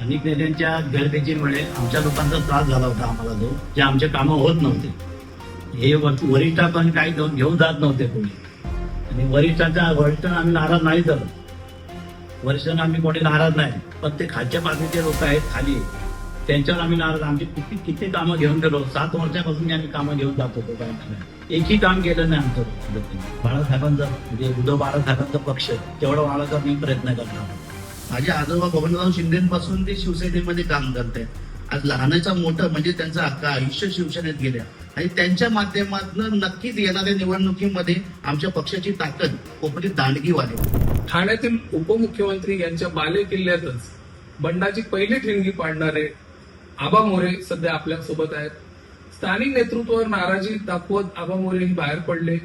अनेक नेत्यांच्या गैरबेजीमुळे आमच्या लोकांचा त्रास झाला होता आम्हाला जो जे आमचे कामं होत नव्हते. हे वर- वरिष्ठ पण काही घेऊन घेऊन जात नव्हते कोणी. आणि वरिष्ठांच्या वरिष्ठांना आम्ही नाराज नाही झालो वरिष्ठांना आम्ही कोणी नाराज नाही. पण ते खालच्या पातळीचे लोक आहेत खाली. त्यांच्यावर आम्ही नाराज. आमची किती किती कामं घेऊन गेलो. सात वर्षापासून आम्ही कामं घेऊन जात होतो काय एकही काम केलं नाही आमचं बाळासाहेबांचं म्हणजे उद्धव बाळासाहेबांचा पक्ष तेवढा वाढायचा मी प्रयत्न करणार माझे आजोबा गोविंदराव शिंदेपासून ते शिवसेनेमध्ये काम करतायत. आज लहानाचा मोठं म्हणजे त्यांचं अख्खा आयुष्य शिवसेनेत गेल्या. आणि त्यांच्या माध्यमातून नक्कीच येणाऱ्या निवडणुकीमध्ये आमच्या पक्षाची ताकद कोपरीत दांडगी वाढेल ठाण्यातील उपमुख्यमंत्री यांच्या बाले किल्ल्यातच बंडाची पहिली ठिणगी पाडणारे आबा मोरे सध्या आपल्यासोबत आहेत. स्थानिक नेतृत्वावर नाराजी दाखवत आबा मोरे ही बाहेर पडले.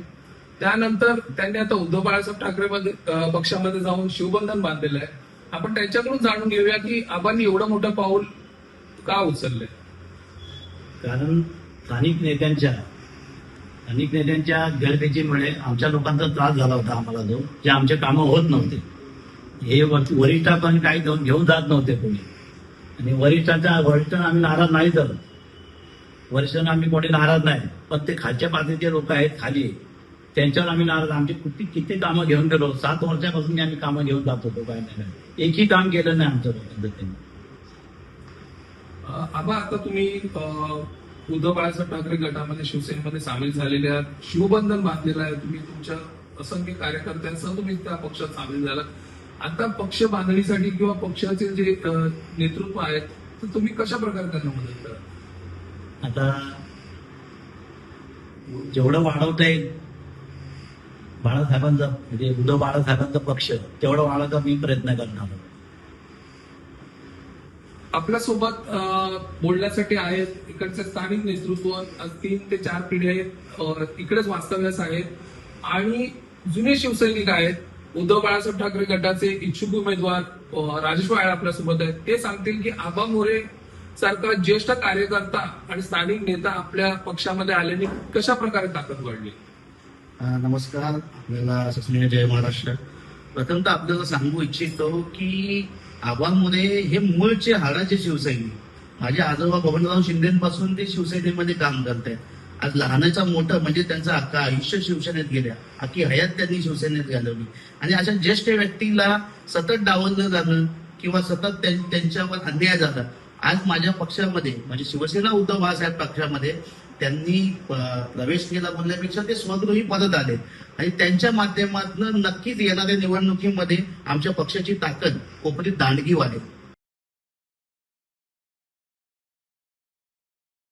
त्यानंतर त्यांनी आता उद्धव बाळासाहेब ठाकरे पक्षामध्ये जाऊन शिवबंधन बांधलेलं आहे. आपण त्यांच्याकडून जाणून घेऊया की आबांनी एवढं मोठं पाऊल का उचललंय? कारण स्थानिक नेत्यांच्या अनेक नेत्यांच्या गैरपेचीमुळे आमच्या लोकांचा त्रास झाला होता आम्हाला जो जे आमचे कामं होत नव्हते. हे वर- वरिष्ठ पण काही घेऊन घेऊन जात नव्हते कोणी. आणि वरिष्ठांच्या वरिष्ठांना आम्ही नाराज नाही तर वरिष्ठांना आम्ही कोणी नाराज नाही. पण ते खालच्या पातळीचे लोक आहेत खाली. त्यांच्यावर आम्ही नाराज. आमची किती किती कामं घेऊन गेलो? सात वर्षापासून आम्ही कामं घेऊन जात होतो काय नाही एकही काम केलं नाही आमच्या पद्धतीने आबा आता तुम्ही उद्धव बाळासाहेब ठाकरे गटामध्ये शिवसेनेमध्ये सामील झालेले आहात. शिवबंधन बांधलेलं आहे. तुम्ही तुमच्या असंख्य कार्यकर्त्यांसह तुम्ही त्या पक्षात सामील झालात. आता पक्ष बांधणीसाठी किंवा पक्षाचे जे नेतृत्व आहेत तर तुम्ही कशा प्रकारे त्यांना मदत करा आता जेवढं वाढवता येईल बाळासाहेबांचा म्हणजे उद्धव बाळासाहेबांचा पक्ष तेवढं वाढायचा मी प्रयत्न करणार आपल्यासोबत बोलण्यासाठी आहेत इकडचे स्थानिक नेतृत्व तीन ते चार पिढी आहेत इकडेच वास्तव्यास आहेत. आणि जुने शिवसैनिक आहेत. उद्धव बाळासाहेब ठाकरे गटाचे इच्छुक उमेदवार राजेश वाळ आपल्यासोबत आहेत. ते सांगतील की आबा मोरे सारखा ज्येष्ठ कार्यकर्ता आणि स्थानिक नेता आपल्या पक्षामध्ये आल्याने कशा प्रकारे ताकद वाढली? नमस्कार. आपल्याला सस्नेह जय महाराष्ट्र. प्रथमतः आपल्याला सांगू इच्छितो की आव्हानमध्ये हे मूळचे हाडाचे शिवसैनिक माझे आजोबा गोविंदराव शिंदेपासून ते शिवसेनेमध्ये काम करतायत. आज लहानाचा मोठं म्हणजे त्यांचं अख्खा आयुष्य शिवसेनेत गेल्या. अख्खी हयात त्यांनी शिवसेनेत घालवली. आणि अशा ज्येष्ठ व्यक्तीला सतत डावललं जाणं किंवा सतत त्यां- त्यांच्यावर अन्याय झाला आज माझ्या पक्षामध्ये म्हणजे शिवसेना उद्धव बाळासाहेब पक्षामध्ये त्यांनी प्रवेश केला म्हणण्यापेक्षा ते स्वगृही परत आले. आणि त्यांच्या माध्यमातून नक्कीच येणाऱ्या निवडणुकीमध्ये आमच्या पक्षाची ताकद कोपरीत दांडगी वाढेल